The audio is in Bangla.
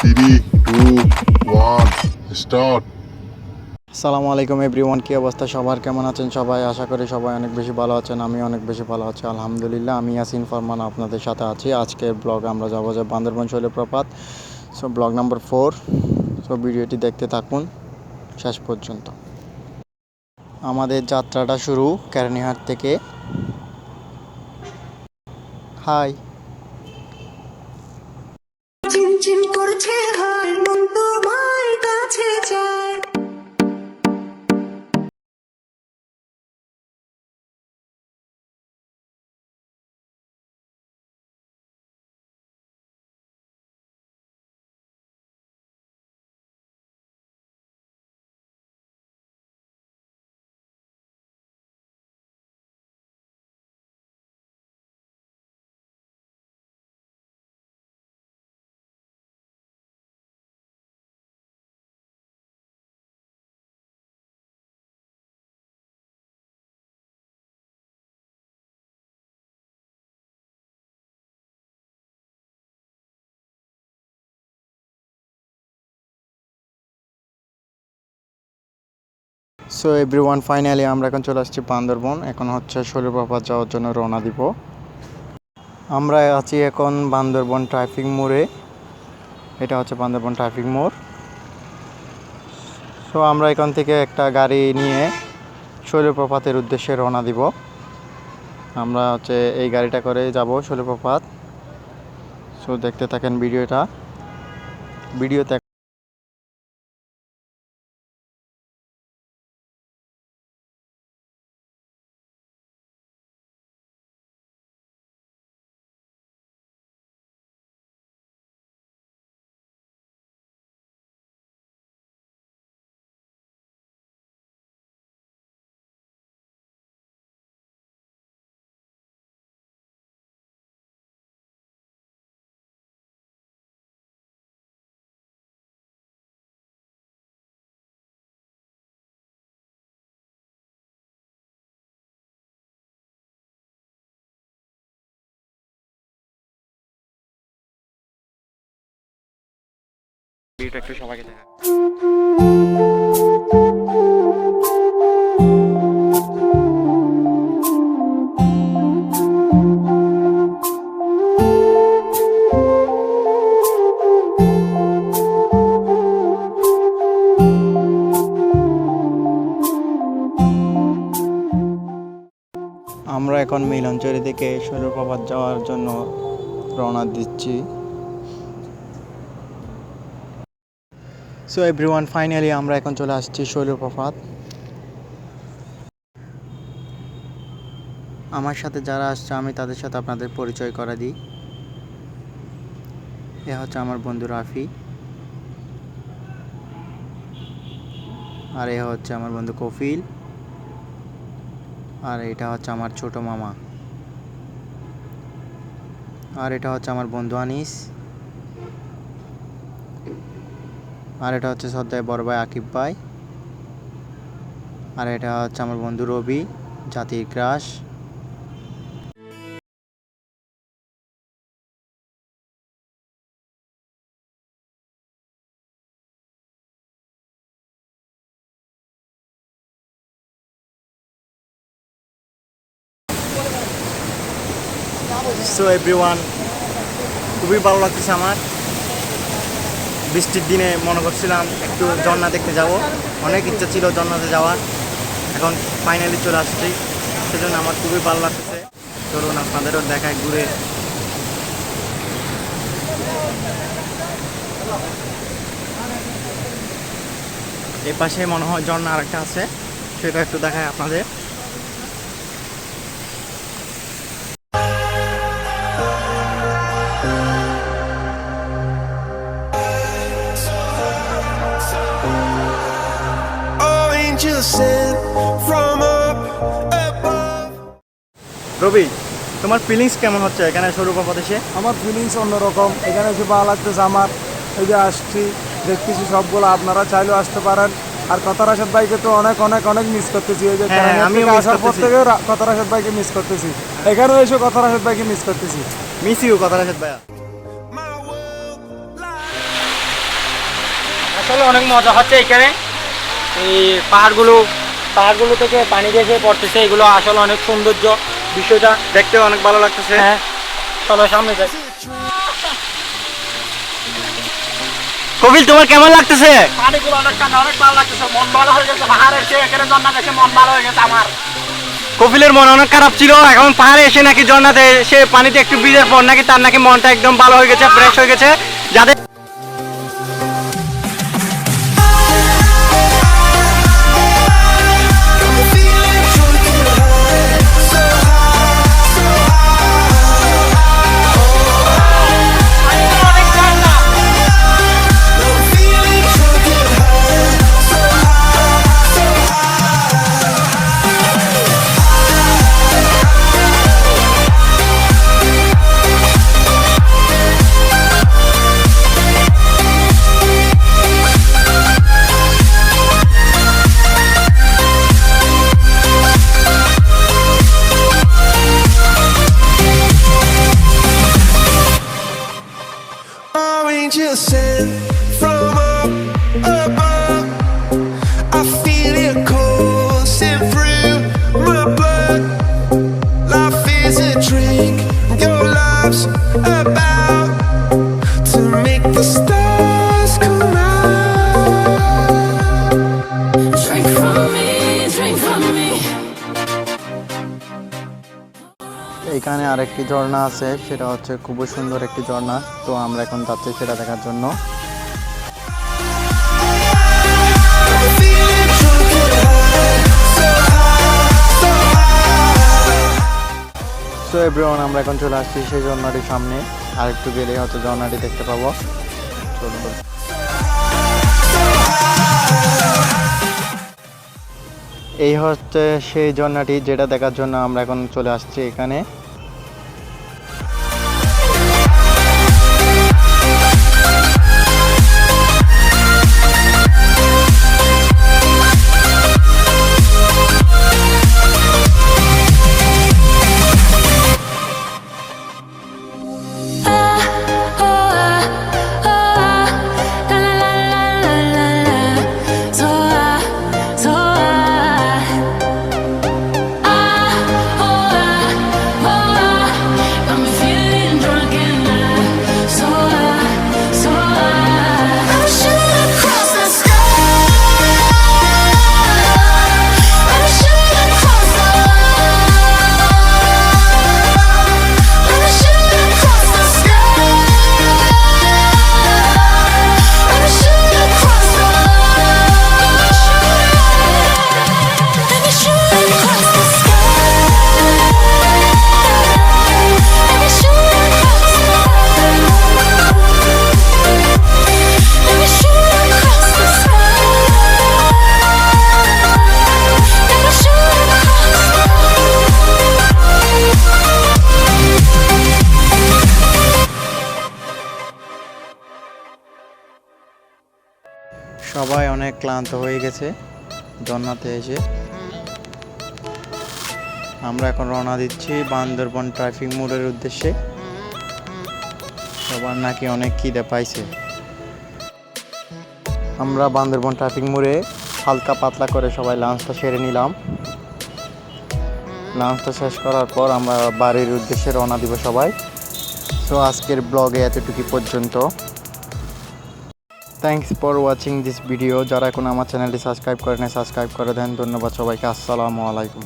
থ্রি টু ওয়ান স্টার্ট আলাইকুম এভরিওয়ান, কী অবস্থা সবার? কেমন আছেন সবাই? আশা করি সবাই অনেক বেশি ভালো আছেন আমি অনেক বেশি ভালো আছি। আলহামদুলিল্লাহ, আমি ইয়াসিন ফরমান আপনাদের সাথে আছি। আজকের ব্লগ আমরা যাব যে Bandarban Shoilopropat. So blog number four so ভিডিওটি দেখতে থাকুন, শেষ পর্যন্ত। আমাদের যাত্রাটা শুরু কেরানীহাট থেকে। হাই 情。সো এভরি ওয়ান ফাইনালি আমরা এখন চলে আসছি বান্দরবন। এখন হচ্ছে শৈলপ্রপাত যাওয়ার জন্য রওনা দিব। আমরা আছি এখন বান্দরবন ট্রাফিক মোড়ে। এটা হচ্ছে বান্দরবন ট্রাফিক মোড়। সো আমরা এখান থেকে একটা গাড়ি নিয়ে শৈলপ্রপাতের উদ্দেশ্যে রওনা দিব। আমরা হচ্ছে এই গাড়িটা করে যাব শৈলপ্রপাত সো দেখতে থাকেন ভিডিওটা। ভিডিওতে ভিডিওটা একটু সবাইকে দেখা। আমরা এখন মিলনচরি থেকে শৈলপ্রপাত যাওয়ার জন্য রওনা দিচ্ছি। সো এভরিওয়ান ফাইনালি আমরা এখন চলে আসছি শৈলপ্রপাত আমার সাথে যারা আসছে, আমি তাদের সাথে আপনাদের পরিচয় করে দিই। এ হচ্ছে আমার বন্ধু রাফি। আর এ হচ্ছে আমার বন্ধু কফিল। আর এটা হচ্ছে আমার ছোট মামা। আর এটা হচ্ছে আমার বন্ধু আনিস। আর এটা হচ্ছে সদ্দায় বড় ভাই আকিব ভাই। আর এটা হচ্ছে আমার বন্ধু রবি, জাতির ক্রাশ। সো এভরিওয়ান খুবই ভালো লাগতেছে আমার। বৃষ্টির দিনে মনে করছিলাম একটু ঝর্ণা দেখতে যাব। অনেক ইচ্ছা ছিল ঝর্ণাতে যাওয়ার। এখন ফাইনালি চলে আসছি। সেজন্য আমার খুবই ভালো লাগতেছে। চলুন আপনাদেরও দেখায় ঘুরে। এ পাশে মনে হয় ঝর্ণা আরেকটা আছে। সেটা একটু দেখায় আপনাদের। রবি তোমার ফিলিংস কেমন হচ্ছে এখানে সরুপাপত এসে? আমার ফিলিংস অন্যরকম। এখানে এসে ভালো লাগতেছে আমার। এই যে আসছি দেখতেছি সবগুলো আপনারা চাইলেও আসতে পারেন। আর কথারাশাদ ভাইকে তো অনেক অনেক অনেক মিস করতেছি। এই যে হ্যাঁ, miss আসার পর। থেকে কথারাশাদ ভাইকে মিস করতেছি। এখানেও এসে কথারাশাদ ভাইকে মিস করতেছি। মিস ইউ কথা রাশেদ ভাইয়া। আসলে অনেক মজা হচ্ছে এখানে। এই পাহাড়গুলো পাহাড়গুলো থেকে পানি দেখে পড়তেছে এগুলো আসলে অনেক সৌন্দর্য। বিষয়টা দেখতে অনেক ভালো লাগতেছে। হ্যাঁ চলো সামনে যাই। কপিল তোমার কেমন লাগতেছে? পানিগুলো অনেক ঠান্ডা অনেক ভালো লাগতেছে। মন ভালো হয়ে গেছে পাহাড়ে এসে এখানে ঝর্ণা দেখে মন ভালো হয়ে গেছে আমার। কপিলের মন অনেক খারাপ ছিল এখন পাহাড়ে এসে নাকি ঝর্ণাতে সে পানিতে একটু ভিজের পর নাকি তার নাকি মনটা একদম ভালো হয়ে গেছে ফ্রেশ হয়ে গেছে। যাদের এখানে আরেকটি ঝর্ণা আছে, সেটা হচ্ছে খুবই সুন্দর একটি ঝর্ণা। তো আমরা এখন যাচ্ছি সেটা দেখার জন্য। সো এভরিওয়ান আমরা এখন চলে আসছি সেই ঝর্ণাটির সামনে। আর একটু গেলে হয়তো ঝর্ণাটি দেখতে পাবো। চলুন। এই হচ্ছে সেই ঝর্ণাটি যেটা দেখার জন্য আমরা এখন চলে আসছি এখানে। সবাই অনেক ক্লান্ত হয়ে গেছে ঝর্ণাতে এসে। আমরা এখন রওনা দিচ্ছি বান্দরবন ট্রাফিক মোড়ের উদ্দেশ্যে। সবার নাকি অনেক খিদে পাইছে। আমরা বান্দরবন ট্রাফিক মোড়ে হালকা পাতলা করে সবাই লাঞ্চটা সেরে নিলাম। লাঞ্চটা শেষ করার পর আমরা বাড়ির উদ্দেশ্যে রওনা দিব সবাই। সো আজকের ব্লগে এতটুকু পর্যন্ত। Thanks for watching this video যারা এখন আমার চ্যানেলটি সাবস্ক্রাইব করে নেয় সাবস্ক্রাইব করে দেন। ধন্যবাদ সবাইকে। আসসালামু আলাইকুম।